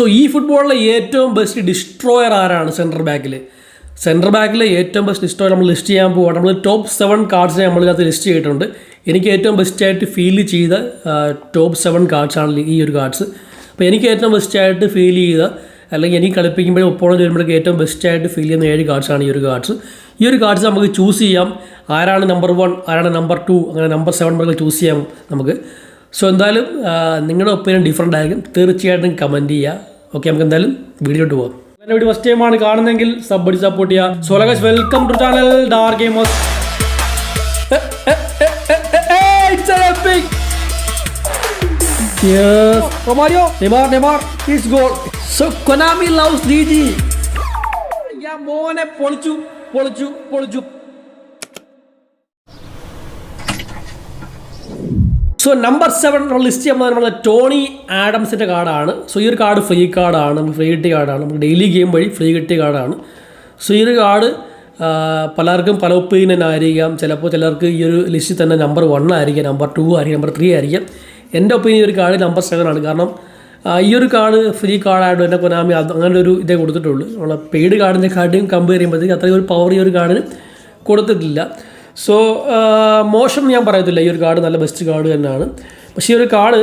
So ഈ ഫുട്ബോളിലെ ഏറ്റവും ബെസ്റ്റ് ഡിസ്ട്രോയർ ആരാണ് സെന്റർ ബാക്കിൽ സെന്റർ ബാക്കിലെ ഏറ്റവും ബെസ്റ്റ് ഡിസ്ട്രോയർ നമ്മൾ ലിസ്റ്റ് ചെയ്യാൻ പോവാണ്. നമ്മൾ ടോപ്പ് സെവൻ കാർഡ്സിനെ നമ്മൾ ഇതിനകത്ത് ലിസ്റ്റ് ചെയ്തിട്ടുണ്ട്. എനിക്ക് ഏറ്റവും ബെസ്റ്റായിട്ട് ഫീൽ ചെയ്ത ടോപ്പ് സെവൻ കാർഡ്സാണ് ഈ ഒരു കാർഡ്സ് അപ്പോൾ എനിക്ക് ഏറ്റവും ബെസ്റ്റായിട്ട് ഫീൽ ചെയ്ത അല്ലെങ്കിൽ എനിക്ക് കളിപ്പിക്കുമ്പോഴും ഒപ്പോഴും വരുമ്പോഴേക്ക് ഏറ്റവും ബെസ്റ്റായിട്ട് ഫീൽ ചെയ്യുന്ന ഏഴ് കാർഡ്സാണ് ഈ ഒരു കാർഡ്സ് ഈ ഒരു കാർഡ്സ് നമുക്ക് ചൂസ് ചെയ്യാം. ആരാണ് നമ്പർ വൺ ആരാണ് നമ്പർ ടു അങ്ങനെ നമ്പർ സെവൻ വരെ ചൂസ് ചെയ്യാം നമുക്ക്. സോ എന്തായാലും നിങ്ങളുടെ ഒപ്പീനിയൻ ഡിഫറെന്റ് ആയിരിക്കും. തീർച്ചയായിട്ടും കമന്റ് ചെയ്യുക. ഓക്കെ നമുക്ക് എന്തായാലും വീഡിയോട്ട് പോകാം എന്റെ വീഡിയോ ഫസ്റ്റ് ടൈമാണ് കാണുന്നതെങ്കിൽ സബ് അടി സപ്പോർട്ട് ചെയ്യുക so ലഗസ് welcome to channel dark gamers It's! Yes. Romario, Neymar, Neymar, his goal. So Konami loves DG. Yeah, മോനെ പൊളിച്ചു പൊളിച്ചു പൊളിച്ചു സോ നമ്പർ സെവൻ ലിസ്റ്റ് ചെയ്യുമ്പോൾ നമ്മൾ ടോണി ആഡംസിന്റെ കാർഡാണ്. സോ ഈ ഒരു കാർഡ് ഫ്രീ കാർഡാണ് നമുക്ക് ഫ്രീ കിട്ടിയ കാർഡാണ് നമുക്ക് ഡെയിലി ഗെയിം വഴി ഫ്രീ കിട്ടിയ കാർഡാണ് സോ ഈ ഒരു കാർഡ് പലർക്കും പല ഒപ്പീനിയൻ ആയിരിക്കാം. ചിലപ്പോൾ ചിലർക്ക് ഈ ഒരു ലിസ്റ്റിൽ തന്നെ നമ്പർ വൺ ആയിരിക്കാം നമ്പർ ടു ആയിരിക്കും നമ്പർ ത്രീ ആയിരിക്കാം. എന്റെ ഒപ്പീനിയൻ ഒരു കാർഡ് നമ്പർ സെവൻ ആണ്. കാരണം ഈ ഒരു കാർഡ് ഫ്രീ കാർഡായിട്ട് തന്നെ കൊനാമി അങ്ങനെ ഒരു ഇതേ കൊടുത്തിട്ടുള്ളൂ. നമ്മളെ പെയ്ഡ് കാർഡിന്റെ കാർഡിനും കമ്പയർ ചെയ്യുമ്പോഴത്തേക്ക് അത്രയും ഒരു പവർ ഈ ഒരു കാർഡിന് കൊടുത്തിട്ടില്ല. സോ മോശം ഞാൻ പറയത്തില്ല. ഈ ഒരു കാർഡ് നല്ല ബെസ്റ്റ് കാർഡ് തന്നെയാണ്. പക്ഷേ ഈ ഒരു കാർഡ്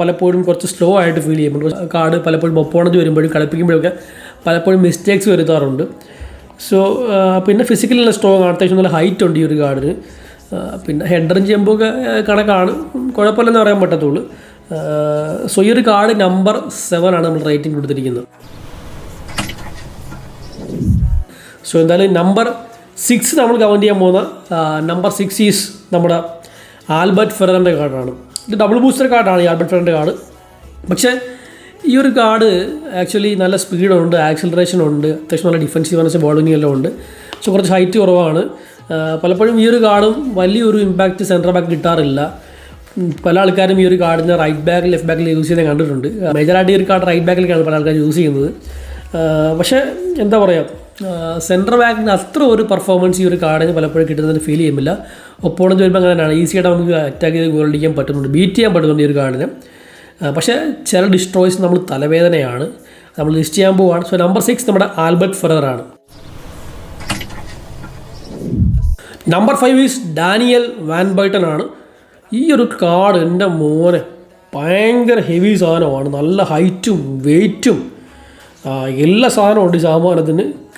പലപ്പോഴും കുറച്ച് സ്ലോ ആയിട്ട് ഫീൽ ചെയ്യുമ്പോൾ കാർഡ് പലപ്പോഴും ഒപ്പോണത് വരുമ്പോഴും കളിപ്പിക്കുമ്പോഴൊക്കെ പലപ്പോഴും മിസ്റ്റേക്സ് വരുത്താറുണ്ട്. സോ പിന്നെ ഫിസിക്കലി നല്ല സ്ട്രോങ് ആണ്. അത്യാവശ്യം നല്ല ഹൈറ്റ് ഉണ്ട് ഈ ഒരു കാർഡിന് പിന്നെ ഹെഡറും ചെയ്യുമ്പോൾ കണക്കാണ്. കുഴപ്പമില്ലെന്ന് പറയാൻ പറ്റത്തുള്ളൂ. സോ ഈ ഒരു കാർഡ് നമ്പർ സെവൻ ആണ് നമ്മൾ റേറ്റിംഗ് കൊടുത്തിരിക്കുന്നത്. സോ എന്തായാലും നമ്പർ സിക്സ് നമ്മൾ കമന്റ് ചെയ്യാൻ പോകുന്ന നമ്പർ സിക്സ് ഈസ് നമ്മുടെ ആൽബർട്ട് ഫെററിന്റെ കാർഡാണ്. ഇത് ഡബിൾ ബൂസ്റ്റർ കാർഡാണ് ഈ ആൽബർട്ട് ഫെററിന്റെ കാർഡ്. പക്ഷേ ഈ ഒരു കാർഡ് ആക്ച്വലി നല്ല സ്പീഡുണ്ട് ആക്സിലറേഷൻ ഉണ്ട് അത്യാവശ്യം നല്ല ഡിഫൻസീവ് ബോളിംഗ് എല്ലാം ഉണ്ട്. പക്ഷെ കുറച്ച് ഹൈറ്റ് കുറവാണ്. പലപ്പോഴും ഈ ഒരു കാർഡും വലിയൊരു ഇമ്പാക്റ്റ് സെന്റർ ബാക്ക് കിട്ടാറില്ല. പല ആൾക്കാരും ഈ ഒരു കാർഡിനെ റൈറ്റ് ബാക്കിൽ ലെഫ്റ്റ് ബാക്കിൽ യൂസ് ചെയ്യുന്നത് കണ്ടിട്ടുണ്ട്. മേജറായിട്ട് ഈ ഒരു കാർഡ് റൈറ്റ് ബാക്കിലേക്കാണ് പല ആൾക്കാർ യൂസ് ചെയ്യുന്നത്. പക്ഷേ എന്താ പറയുക സെൻട്രൽ ബാക്കിന് അത്ര ഒരു പെർഫോമൻസ് ഈ ഒരു കാർഡിന് പലപ്പോഴും കിട്ടുന്നതിന് ഫീൽ ചെയ്യുന്നില്ല. ഒപ്പോണെന്ന് വരുമ്പോൾ അങ്ങനെയാണ്. ഈസിയായിട്ട് നമുക്ക് അറ്റാക്ക് ചെയ്ത് ഗോൾ അടിക്കാൻ പറ്റുന്നുണ്ട്. ബീറ്റ് ചെയ്യാൻ പറ്റുന്നുണ്ട് ഈ ഒരു കാർഡിന്. പക്ഷേ ചില ഡിസ്ട്രോയ്സ് നമ്മൾ തലവേദനയാണ്. നമ്മൾ ലിസ്റ്റ് ചെയ്യാൻ പോവുകയാണ് സോ നമ്പർ സിക്സ് നമ്മുടെ Albert ഫെററാണ് number five is Daniel van Buyten ആണ്. ഈ ഒരു കാർഡ് എന്റെ മോനെ ഭയങ്കര ഹെവി സാധനമാണ്. നല്ല ഹൈറ്റും വെയിറ്റും എല്ലാ സാധനവും ഉണ്ട് ഈ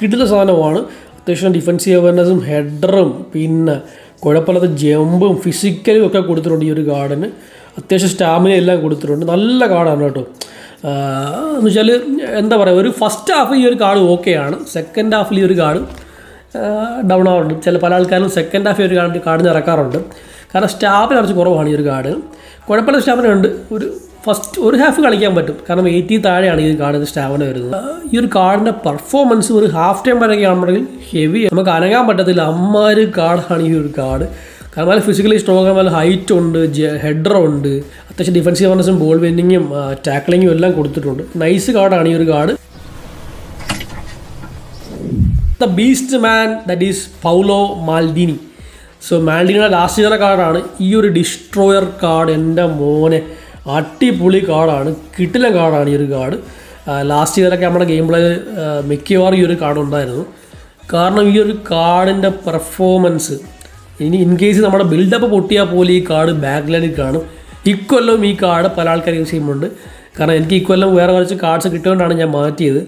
കിട്ടുന്ന സാധനമാണ് അത്യാവശ്യം ഡിഫൻസീവ് അവയർനെസ്സും ഹെഡറും പിന്നെ കുഴപ്പമില്ലാത്ത ജമ്പും ഫിസിക്കലും ഒക്കെ കൊടുത്തിട്ടുണ്ട് ഈ ഒരു ഗാർഡന് അത്യാവശ്യം സ്റ്റാമിന എല്ലാം കൊടുത്തിട്ടുണ്ട്. നല്ല കാർഡാണ് കേട്ടോ. എന്ന് വെച്ചാൽ എന്താ പറയുക ഒരു ഫസ്റ്റ് ഹാഫ് ഈ ഒരു കാർഡ് ഓക്കെയാണ് സെക്കൻഡ് ഹാഫിൽ ഈ ഒരു കാർഡ് ഡൗൺ ആവാറുണ്ട് ചില പല ആൾക്കാരും സെക്കൻഡ് ഹാഫ് ഈ ഒരു കാർഡ് കാർഡിന് ഇറക്കാറുണ്ട്. കാരണം സ്റ്റാഫിന് കുറച്ച് കുറവാണ് ഈ ഒരു കാർഡ് കുഴപ്പമില്ല സ്റ്റാഫിനുണ്ട് ഒരു ഫസ്റ്റ് ഒരു ഹാഫ് കളിക്കാൻ പറ്റും. കാരണം എയ്റ്റി താഴെയാണ് ഈ കാർഡിന് സ്റ്റാമിന വരുന്നത്. ഈ ഒരു കാർഡിന്റെ പെർഫോമൻസ് ഒരു ഹാഫ് ടൈം വരെ ആണെന്നുണ്ടെങ്കിൽ ഹെവി നമുക്ക് അനങ്ങാൻ പറ്റത്തില്ല. അമ്മാര് കാർഡാണ് ഈ ഒരു കാർഡ്. കാരണം നല്ല ഫിസിക്കലി സ്ട്രോങ് നല്ല ഹൈറ്റ് ഉണ്ട് ഹെഡറുണ്ട് അത്യാവശ്യം ഡിഫൻസീവ് അവർനെസ്സും ബോൾ വിന്നിങ്ങും ടാക്ലിങ്ങും എല്ലാം കൊടുത്തിട്ടുണ്ട്. നൈസ് കാർഡാണ് ഈ ഒരു card. The beast man that is Paolo Maldini so മാൽഡിനിയുടെ last ചെയ്ത കാർഡാണ്. ഈ ഒരു ഡിസ്ട്രോയർ കാർഡ് എന്റെ മോനെ. അടിപൊളി കാർഡാണ് കിട്ടില കാർഡാണ് ഈ ഒരു കാർഡ് ലാസ്റ്റ് ഇയറൊക്കെ നമ്മുടെ ഗെയിം പ്ലേ മിക്കവാറും ഈ ഒരു കാർഡ് ഉണ്ടായിരുന്നു. കാരണം ഈ ഒരു കാർഡിന്റെ പെർഫോമൻസ് ഇനി ഇൻ കേസ് നമ്മുടെ ബിൽഡപ്പ് പൊട്ടിയാൽ പോലും ഈ കാർഡ് ബാക്ക്ലൈനിൽ കാണും. ഇക്കൊല്ലവും ഈ കാർഡ് പല ആൾക്കാർ യൂസ് ചെയ്യുന്നുണ്ട്. കാരണം എനിക്ക് ഇക്കൊല്ലം വേറെ കുറച്ച് കാർഡ്സ് കിട്ടുകൊണ്ടാണ് ഞാൻ മാറ്റിയത്.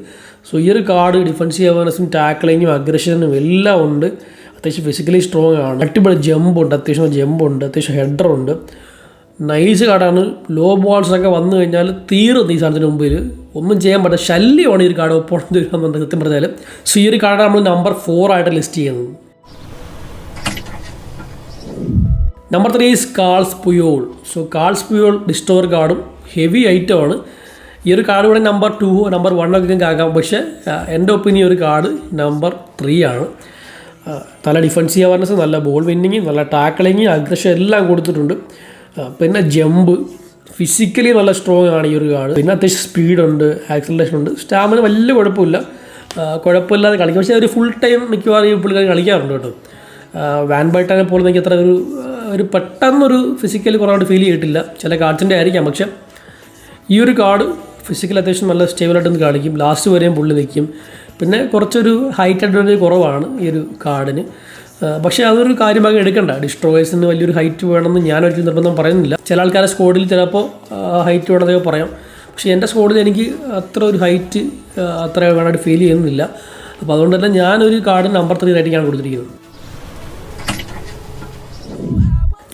സോ ഈ ഒരു കാർഡ് ഡിഫൻസീവ് അവയർനെസ്സും ടാക്ലിങ്ങും അഗ്രഷനും എല്ലാം ഉണ്ട്. അത്യാവശ്യം ഫിസിക്കലി സ്ട്രോങ് ആണ്. അടിപൊളി ജമ്പുണ്ട് അത്യാവശ്യം ജമ്പുണ്ട് അത്യാവശ്യം ഹെഡറുണ്ട് നൈസ് കാർഡാണ് ലോ ബോൾസൊക്കെ വന്നു കഴിഞ്ഞാൽ തീർന്നു ഈ സാധനത്തിന് മുമ്പിൽ ഒന്നും ചെയ്യാൻ പറ്റില്ല ശല്യമാണ് ഈ ഒരു കാർഡ് ഒപ്പോഴത്തെ വരികയെന്നുണ്ട് കൃത്യം പറഞ്ഞാൽ സോ ഈ ഒരു കാർഡ് നമ്മൾ നമ്പർ ഫോർ ആയിട്ട് ലിസ്റ്റ് ചെയ്യുന്നത്. Number three is Carles Puyol so Carles Puyol destroyer കാർഡും ഹെവി ഐറ്റമാണ് ഈ ഒരു കാർഡ് ഇവിടെ നമ്പർ ടു നമ്പർ ഒക്കെ നിങ്ങൾക്ക് പക്ഷേ എന്റെ ഒപ്പീനിയൻ ഒരു കാർഡ് നമ്പർ ത്രീ ആണ്. നല്ല ഡിഫൻസീവ് അവർനെസ് നല്ല ബോൾ വിന്നിങ് നല്ല ടാക്ലിങ് അഗ്രഷൻ എല്ലാം കൊടുത്തിട്ടുണ്ട്. പിന്നെ ജമ്പ് ഫിസിക്കലി നല്ല സ്ട്രോങ് ആണ് ഈ ഒരു കാർഡ് പിന്നെ അത്യാവശ്യം സ്പീഡുണ്ട് ആക്സിലറേഷൻ ഉണ്ട്. സ്റ്റാമിന വലിയ കുഴപ്പമില്ല. കുഴപ്പമില്ലാതെ കളിക്കും. പക്ഷേ ഒരു ഫുൾ ടൈം മിക്കവാറും ഈ പുള്ളിക്കാർ കളിക്കാറുണ്ട് കേട്ടോ. വാൻ ബൈട്ടാനെ പോലെ എനിക്ക് അത്ര ഒരു ഒരു പെട്ടെന്നൊരു ഫിസിക്കലി കുറവായിട്ട് ഫീൽ ചെയ്തിട്ടില്ല. ചില കാർഡ്സിന്റെ ആയിരിക്കാം. പക്ഷേ ഈ ഒരു കാർഡ് ഫിസിക്കൽ അത്യാവശ്യം നല്ല സ്റ്റേബിളായിട്ടൊന്ന് കളിക്കും. ലാസ്റ്റ് വരെയും പുള്ളി നിൽക്കും. പിന്നെ കുറച്ചൊരു ഹൈറ്റ് അഡ്വാന്റേജ് കുറവാണ് ഈ ഒരു കാർഡിന് പക്ഷേ അതൊരു കാര്യമായി എടുക്കണ്ട. ഡിസ്ട്രോയേഴ്സിന് വലിയൊരു ഹൈറ്റ് വേണമെന്ന് ഞാൻ ഒരിക്കലും നിർബന്ധം പറയുന്നില്ല. ചില ആൾക്കാരെ സ്കോഡിൽ ചിലപ്പോൾ ഹൈറ്റ് വേണമെന്നൊക്കെ പറയാം. പക്ഷേ എന്റെ സ്കോഡിൽ എനിക്ക് അത്ര ഒരു ഹൈറ്റ് അത്ര വേണമായിട്ട് ഫീൽ ചെയ്യുന്നില്ല. അപ്പോൾ അതുകൊണ്ട് തന്നെ ഞാനൊരു കാർഡ് നമ്പർ ത്രീ ആയിട്ടാണ് കൊടുത്തിരിക്കുന്നത്.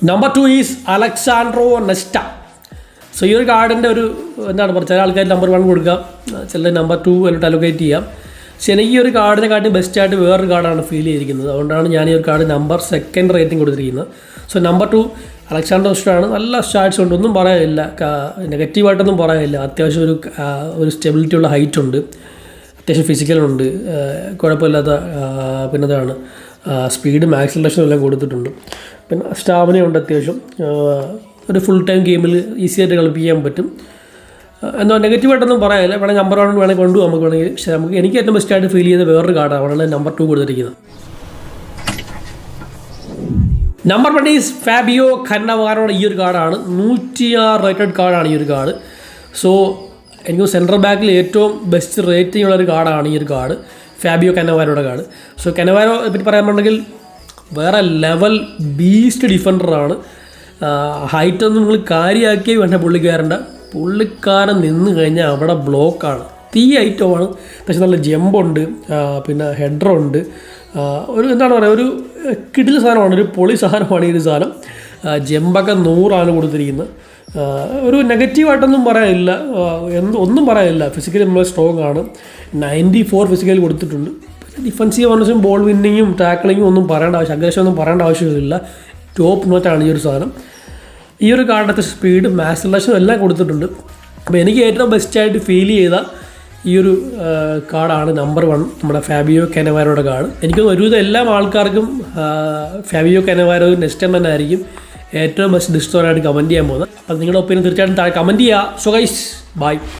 Number two is Alessandro Nesta so ഈ ഒരു കാർഡിന്റെ ഒരു എന്താണ് പറയുക ചില ആൾക്കാർ നമ്പർ വൺ കൊടുക്കുക ചില നമ്പർ ടു എന്നിട്ട് അലോക്കേറ്റ് ചെയ്യാം. പക്ഷേ എനിക്ക് ഈ ഒരു കാർഡിനെ കാട്ടി ബെസ്റ്റായിട്ട് വേറൊരു കാർഡാണ് ഫീൽ ചെയ്തിരിക്കുന്നത്. അതുകൊണ്ടാണ് ഞാൻ ഈ ഒരു കാർഡ് നമ്പർ സെക്കൻഡ് റേറ്റിംഗ് കൊടുത്തിരിക്കുന്നത്. സോ നമ്പർ ടു അലക്സാണ്ടർ ആണ് നല്ല സ്റ്റാർട്സ് ഉണ്ട്. ഒന്നും പറയാനില്ല. നെഗറ്റീവായിട്ടൊന്നും പറയാനില്ല. അത്യാവശ്യം ഒരു ഒരു സ്റ്റെബിലിറ്റി ഉള്ള ഹൈറ്റ് ഉണ്ട്. അത്യാവശ്യം ഫിസിക്കലുണ്ട് കുഴപ്പമില്ലാത്ത ആ, പിന്നെ അതാണ് സ്പീഡ് ആക്സിലറേഷനും എല്ലാം കൊടുത്തിട്ടുണ്ട്. പിന്നെ സ്റ്റാമിന ഉണ്ട് അത്യാവശ്യം. ഒരു ഫുൾ ടൈം ഗെയിമിൽ ഈസിയായിട്ട് കളിപ്പിക്കാൻ പറ്റും. നെഗറ്റീവ് നെഗറ്റീവായിട്ടൊന്നും പറയാനില്ല. വേണമെങ്കിൽ നമ്പർ വൺ വേണമെങ്കിൽ കൊണ്ടു നമുക്ക് വേണമെങ്കിൽ പക്ഷേ നമുക്ക് എനിക്ക് ഏറ്റവും ബെസ്റ്റായിട്ട് ഫീൽ ചെയ്ത വേറൊരു കാർഡാണ് അവിടെ നമ്പർ ടു കൊടുത്തിരിക്കുന്നത്. നമ്പർ വൺ ഈസ് ഫാബിയോ ഖന്നവാറോടെ ഈ ഒരു കാർഡാണ് നൂറ്റിയാറ് റേറ്റഡ് കാർഡാണ് ഈ ഒരു കാർഡ് സോ എനിക്ക് സെൻട്രൽ ബാക്കിൽ ഏറ്റവും ബെസ്റ്റ് റേറ്റിംഗ് ഉള്ള ഒരു കാർഡാണ് ഈ ഒരു കാർഡ് ഫാബിയോ കന്നവാരോയുടെ കാർഡ് സോ കന്നവാരോ പറ്റി പറയാനുണ്ടെങ്കിൽ വേറെ ലെവൽ ബീസ്റ്റ് ഡിഫൻഡറാണ് ഹൈറ്റൊന്നും നിങ്ങൾ കാര്യമാക്കിയേ വേണ്ട പുള്ളിക്കാരന്റെ പുള്ളിക്കാരൻ നിന്ന് കഴിഞ്ഞാൽ അവിടെ ബ്ലോക്കാണ്. തീ ഐറ്റമാണ് പക്ഷെ നല്ല ജമ്പുണ്ട് പിന്നെ ഹെഡറുണ്ട്. ഒരു എന്താണ് പറയുക ഒരു കിടിൽ സാധനമാണ് ഒരു പൊളി സാധനമാണ് ഈ ഒരു സാധനം. ജെമ്പൊക്കെ നൂറാണ് കൊടുത്തിരിക്കുന്നത് ഒരു നെഗറ്റീവായിട്ടൊന്നും പറയാനില്ല. എന്ത് ഒന്നും പറയാനില്ല. ഫിസിക്കലി നമ്മൾ സ്ട്രോങ് ആണ്. നയന്റി ഫോർ ഫിസിക്കലി കൊടുത്തിട്ടുണ്ട് ഡിഫൻസീവ് വന്നസും ബോൾ വിന്നിങ്ങും ടാക്ലിങ്ങും ഒന്നും പറയേണ്ട ആവശ്യം അഗ്രഷൻ ഒന്നും പറയേണ്ട ആവശ്യമില്ല. ടോപ്പ് നോറ്റാണ് ഈ ഒരു സാധനം. ഈ ഒരു കാറിനകത്ത് സ്പീഡ് മാക്സിലേഷനും എല്ലാം കൊടുത്തിട്ടുണ്ട്. അപ്പോൾ എനിക്ക് ഏറ്റവും ബെസ്റ്റായിട്ട് ഫീൽ ചെയ്ത ഈ ഒരു കാർഡാണ് നമ്പർ വൺ നമ്മുടെ ഫാബിയോ കനവാരോയുടെ കാർഡ്. എനിക്ക് ഒരുവിധം എല്ലാ ആൾക്കാർക്കും ഫാബിയോ കനവാരോ നെക്സ്റ്റ് ടൈം തന്നെ ആയിരിക്കും ഏറ്റവും ബെസ്റ്റ് ഡിസ്റ്റോറായിട്ട് കമന്റ് ചെയ്യാൻ പോകുന്നത്. അപ്പോൾ നിങ്ങളുടെ ഒപ്പീനിയൻ തീർച്ചയായിട്ടും താഴെ കമന്റ് ചെയ്യുക സോ ബൈ